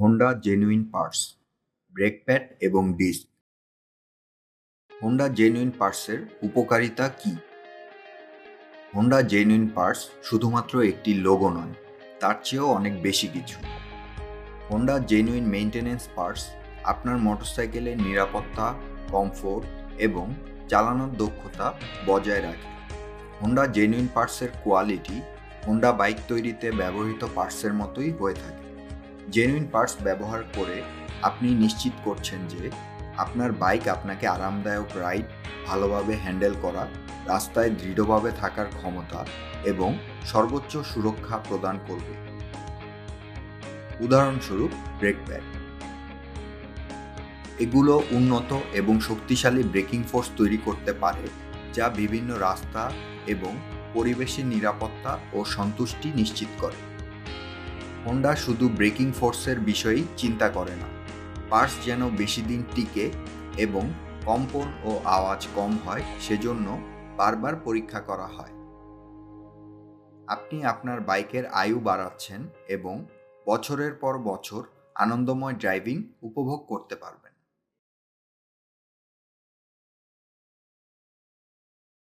Honda genuine parts brake pad এবং disc Honda genuine পার্টসের উপকারিতা কী? হোন্ডা জেনুইন পার্টস শুধুমাত্র একটি লোগো নয়, তার চেয়েও অনেক বেশি কিছু। হোন্ডা জেনুইন মেইনটেনেন্স পার্টস আপনার মোটরসাইকেলের নিরাপত্তা কমফোর্ট এবং চালানোর দক্ষতা বজায় রাখে। হোন্ডা জেনুইন পার্টসের কোয়ালিটি হোন্ডা বাইক তৈরিতে ব্যবহৃত পার্টসের মতোই হয়ে থাকে। জেনুইন পার্টস ব্যবহার করে আপনি নিশ্চিত করছেন যে আপনার বাইক আপনাকে আরামদায়ক রাইড ভালোভাবে হ্যান্ডেল করা, রাস্তায় দৃঢ়ভাবে থাকার ক্ষমতা এবং সর্বোচ্চ সুরক্ষা প্রদান করবে। উদাহরণস্বরূপ ব্রেক প্যাড এগুলো উন্নত এবং শক্তিশালী ব্রেকিং ফোর্স তৈরি করতে পারে, যা বিভিন্ন রাস্তা এবং পরিবেশের নিরাপত্তা ও সন্তুষ্টি নিশ্চিত করে। হোন্ডা শুধু ব্রেকিং ফোর্সের বিষয়েই চিন্তা করে না। পার্স যেন বেশি দিন টিকে এবং কম্পন ও আওয়াজ কম হয় সেজন্য বারবার পরীক্ষা করা হয়। আপনি আপনার বাইকের আয়ু বাড়াচ্ছেন এবং বছরের পর বছর আনন্দময় ড্রাইভিং উপভোগ করতে পারবেন।